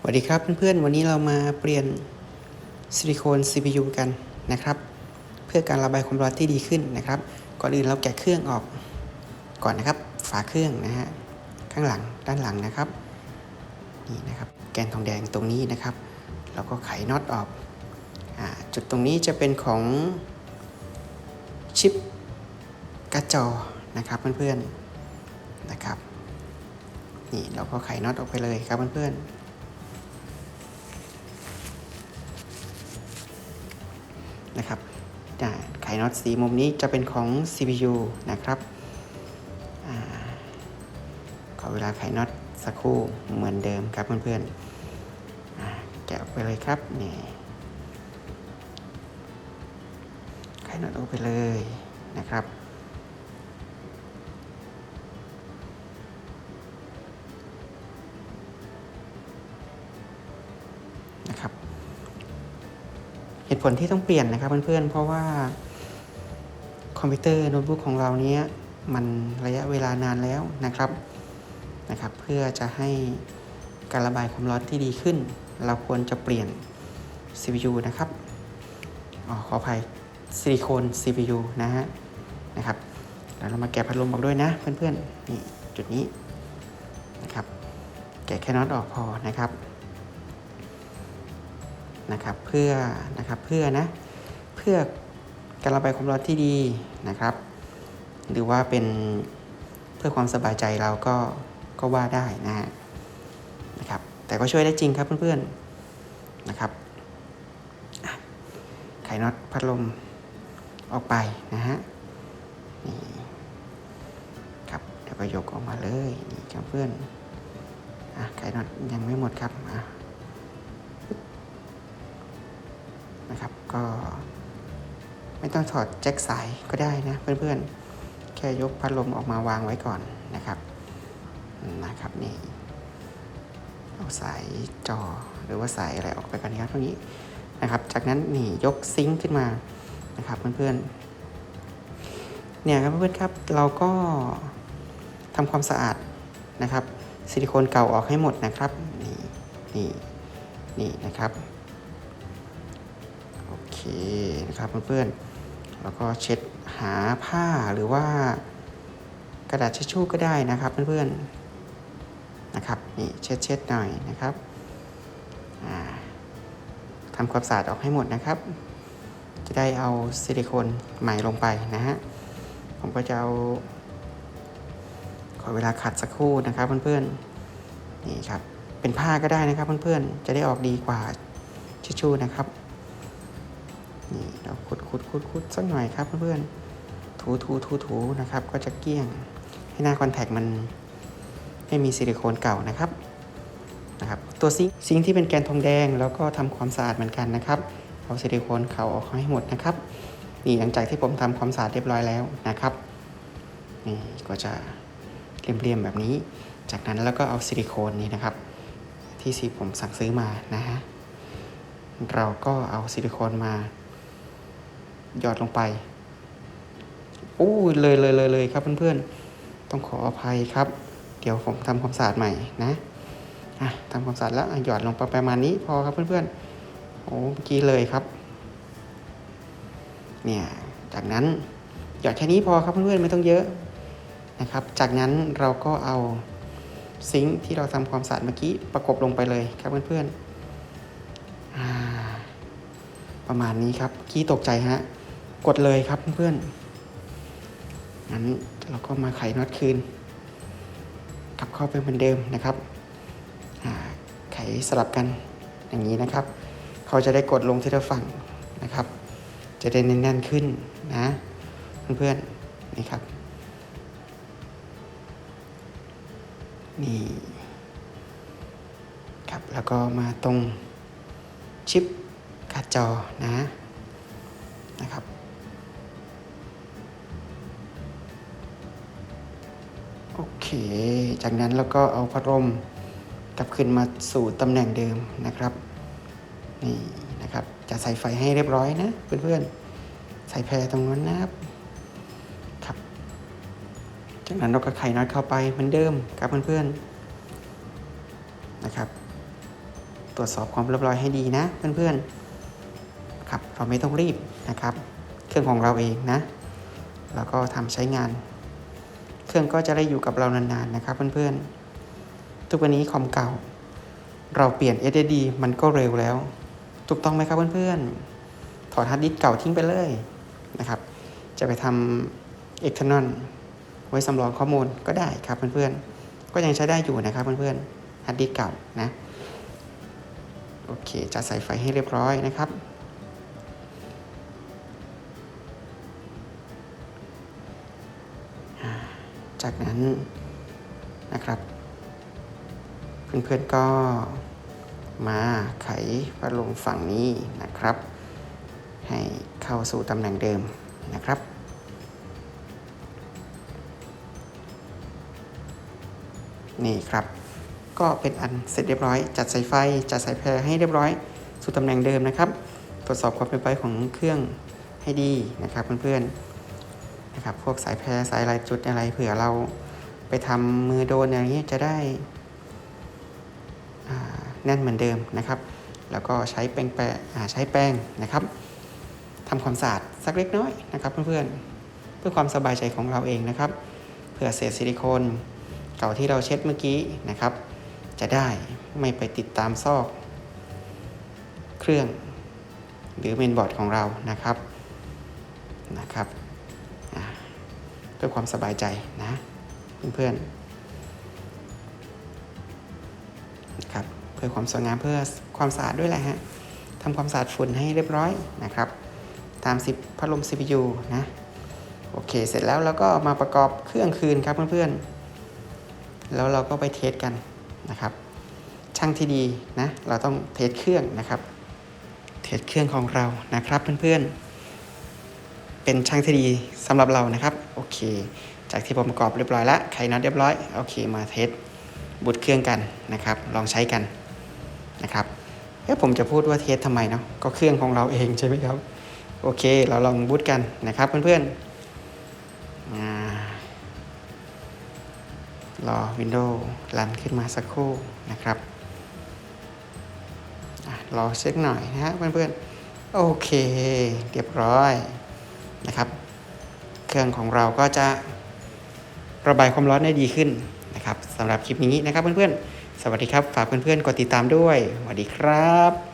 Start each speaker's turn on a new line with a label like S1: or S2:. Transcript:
S1: สวัสดีครับเพื่อนๆ วันนี้เรามาเปลี่ยนซิลิโคน CPU กันนะครับ เพื่อการระบายความร้อนที่ดีขึ้นนะครับ ก่อนอื่นเราแกะเครื่องออกก่อนนะครับ ฝาเครื่องนะฮะข้างหลังด้านหลังนะครับนี่นะครับแกนทองแดงตรงนี้นะครับ เราก็ไขน็อตออกอจุดตรงนี้จะเป็นของชิปการ์ดจอนะครับเพื่อนๆนะครับนี่เราก็ไขน็อตออกไปเลยครับเพื่อนๆ นะครับอ่าไขน็อตสีมุมนี้จะเป็นของ CPU นะครับอขอเวลาไขน็อตสักครู่เหมือนเดิมครับเพื่อนๆแกะไปเลยครับนี่ไขน็อตออกไปเลยนะครับ เหตุผลที่ต้องเปลี่ยนนะครับเพื่อนๆ เพราะว่าคอมพิวเตอร์โน้ตบุ๊กของเราเนี้ยมันระยะเวลานานแล้วนะครับนะครับ เพื่อจะให้การระบายความร้อนที่ดีขึ้น เราควรจะเปลี่ยน CPU นะครับอ๋อขออภัยซิลิโคน CPU นะฮะนะครับแล้วเรามาแกะพัดลมออกด้วยนะเพื่อนๆนี่จุดนี้นะครับแกะแค่น็อตออกพอนะครับ นะครับเพื่อนะครับเพื่อนะเพื่อการระบายความร้อนที่ดีนะครับ หรือว่าเป็นเพื่อความสบายใจเราก็ก็ว่าได้นะฮะนะครับแต่ก็ช่วยได้จริงครับเพื่อนๆนะครับไขน็อตพัดลมออกไปนะฮะนี่ครับเดี๋ยวก็ยกออกมาเลยนี่ครับเพื่อนอะไขน็อตยังไม่หมดครับอะ นะครับ ก็ไม่ต้องถอดแจ็คสายก็ได้นะเพื่อนๆ แค่ยกพัดลมออกมาวางไว้ก่อนนะครับนะครับนี่เอาสายจอหรือว่าสายอะไรออกไปกันนะครับตรงนี้นะครับ จากนั้นนี่ยกซิงค์ขึ้นมานะครับเพื่อนๆเนี่ยครับเพื่อนๆครับเราก็ทำความสะอาดนะครับ ซิลิโคนเก่าออกให้หมดนะครับนี่นี่นี่นะครับ เคนะครับเพื่อนๆแล้วก็เช็ดหาผ้าหรือว่ากระดาษทิชชู่ก็ได้นะครับเพื่อนๆนะครับนี่เช็ดเช็ดๆหน่อยนะครับทำความสะอาดออกให้หมดนะครับ จะได้เอาซิลิโคนใหม่ลงไปนะฮะผมก็จะเอาขอเวลาขัดสักครู่นะครับเพื่อนๆนี่ครับเป็นผ้าก็ได้นะครับเพื่อนๆจะได้ออกดีกว่าทิชชู่นะครับ นี่เราขุดขุดขุดขุดสักหน่อยครับเพื่อนๆถูถูถูถูนะครับ ก็จะเกลี้ยงให้หน้าคอนแทคมันไม่มีซิลิโคนเก่านะครับนะครับตัวซิงซิงที่เป็นแกนทองแดงแล้วก็ทำความสะอาดเหมือนกันนะครับเอาซิลิโคนเขาออกให้หมดนะครับนี่หลังจากที่ผมทำความสะอาดเรียบร้อยแล้วนะครับนี่ก็จะเรียมๆแบบนี้ จากนั้นแล้วก็เอาซิลิโคนนี่นะครับ ที่สีผมสั่งซื้อมานะฮะเราก็เอาซิลิโคนมา หยอดลงไปอู้เลยเลยเลยเลยครับเพื่อนๆ ต้องขออภัยครับ เดี๋ยวผมทำความสะอาดใหม่นะอะทำความสะอาดแล้วหยอดลงไปประมาณนี้พอครับเพื่อนๆ โอ้เมื่อกี้เลยครับ เนี่ย จากนั้นหยอดแค่นี้พอครับเพื่อนๆไม่ต้องเยอะนะครับ จากนั้นเราก็เอาซิงค์ที่เราทำความสะอาดเมื่อกี้ประกบลงไปเลยครับเพื่อนๆอ่าประมาณนี้ครับกี้ตกใจฮะ กดเลยครับเพื่อนๆงั้นเราก็มาไขน็อตคืน กลับเข้าไปเหมือนเดิมนะครับไขสลับกันอย่างนี้นะครับ เขาจะได้กดลงที่ละฝั่งนะครับ จะได้แน่นๆขึ้นนะเพื่อนๆนี่ครับนี่ครับแล้วก็มาตรงชิปการ์ดจอนะนะครับ โอเค จากนั้นแล้วก็เอาพัดลมกลับขึ้นมาสู่ตำแหน่งเดิมนะครับ นี่นะครับ จะใส่ไฟให้เรียบร้อยนะ เพื่อนๆ ใส่แพรตรงนั้นนะครับครับ จากนั้นเราก็ไขน็อตเข้าไปเหมือนเดิมครับเพื่อนๆ นะครับ ตรวจสอบความเรียบร้อยให้ดีนะ เพื่อนๆ ครับ เราไม่ต้องรีบนะครับ เครื่องของเราเองนะ แล้วก็ทำใช้งาน เครื่องก็จะได้อยู่กับเรานานๆนะครับเพื่อนๆ ทุกวันนี้คอมเก่า เราเปลี่ยน SSD มันก็เร็วแล้ว ถูกต้องไหมครับเพื่อนๆ ถอดฮาร์ดดิสก์เก่าทิ้งไปเลยนะครับ จะไปทำ external ไว้สำรองข้อมูลก็ได้ครับเพื่อนๆ ก็ยังใช้ได้อยู่นะครับเพื่อนๆฮาร์ดดิสก์เก่านะ โอเคจะใส่ไฟให้เรียบร้อยนะครับ จากนั้นนะครับเพื่อนๆก็มาไขพัดลมฝั่งนี้นะครับ ให้เข้าสู่ตำแหน่งเดิมนะครับ นี่ครับ ก็เป็นอันเสร็จเรียบร้อย จัดสายไฟ จัดสายแพรให้เรียบร้อย สู่ตำแหน่งเดิมนะครับ ตรวจสอบความเป็นไปของเครื่องให้ดีนะครับเพื่อนๆ นะครับพวกสายแพรสายลายจุดอะไรเผื่อเราไปทำมือโดนอย่างนี้จะได้แน่นเหมือนเดิมนะครับ แล้วก็ใช้แป้งแปะใช้แป้งนะครับทำความสะอาดสักเล็กน้อยนะครับ เพื่อนๆเพื่อความสบายใจของเราเองนะครับเผื่อเศษซิลิโคนเก่าที่เราเช็ดเมื่อกี้นะครับ จะได้ไม่ไปติดตามซอก เครื่องหรือเมนบอร์ดของเรานะครับนะครับ เพื่อความสบายใจนะเพื่อนๆครับเพื่อความสวยงามเพื่อความสะอาดด้วยแหละฮะทำความสะอาดฝุ่นให้เรียบร้อยนะครับ ตามสิบพัดลม CPU นะโอเค เสร็จแล้วเราก็มาประกอบเครื่องคืนครับเพื่อนๆ แล้วเราก็ไปเทสกันนะครับ ช่างที่ดีนะ เราต้องเทสเครื่องนะครับ เทสเครื่องของเรานะครับเพื่อนๆ เป็นช่างที่ดีสำหรับเรานะครับโอเค จากที่ผมประกอบเรียบร้อยแล้วไขน็อตเรียบร้อยโอเคมาเทสบูตเครื่องกันนะครับ ลองใช้กันนะครับเอ๊ะผมจะพูดว่าเทสทำไมเนาะก็เครื่องของเราเองใช่ไหมครับโอเค เราลองบูตกันนะครับเพื่อนๆอ่ารอ Windows รันขึ้นมาสักครู่นะครับรอเช็คหน่อยนะฮะเพื่อนๆ โอเค เรียบร้อย นะครับ เครื่องของเราก็จะระบายความร้อนได้ดีขึ้นนะครับสำหรับคลิปนี้นะครับเพื่อนๆ สวัสดีครับ ฝากเพื่อนๆ กดติดตามด้วย สวัสดีครับ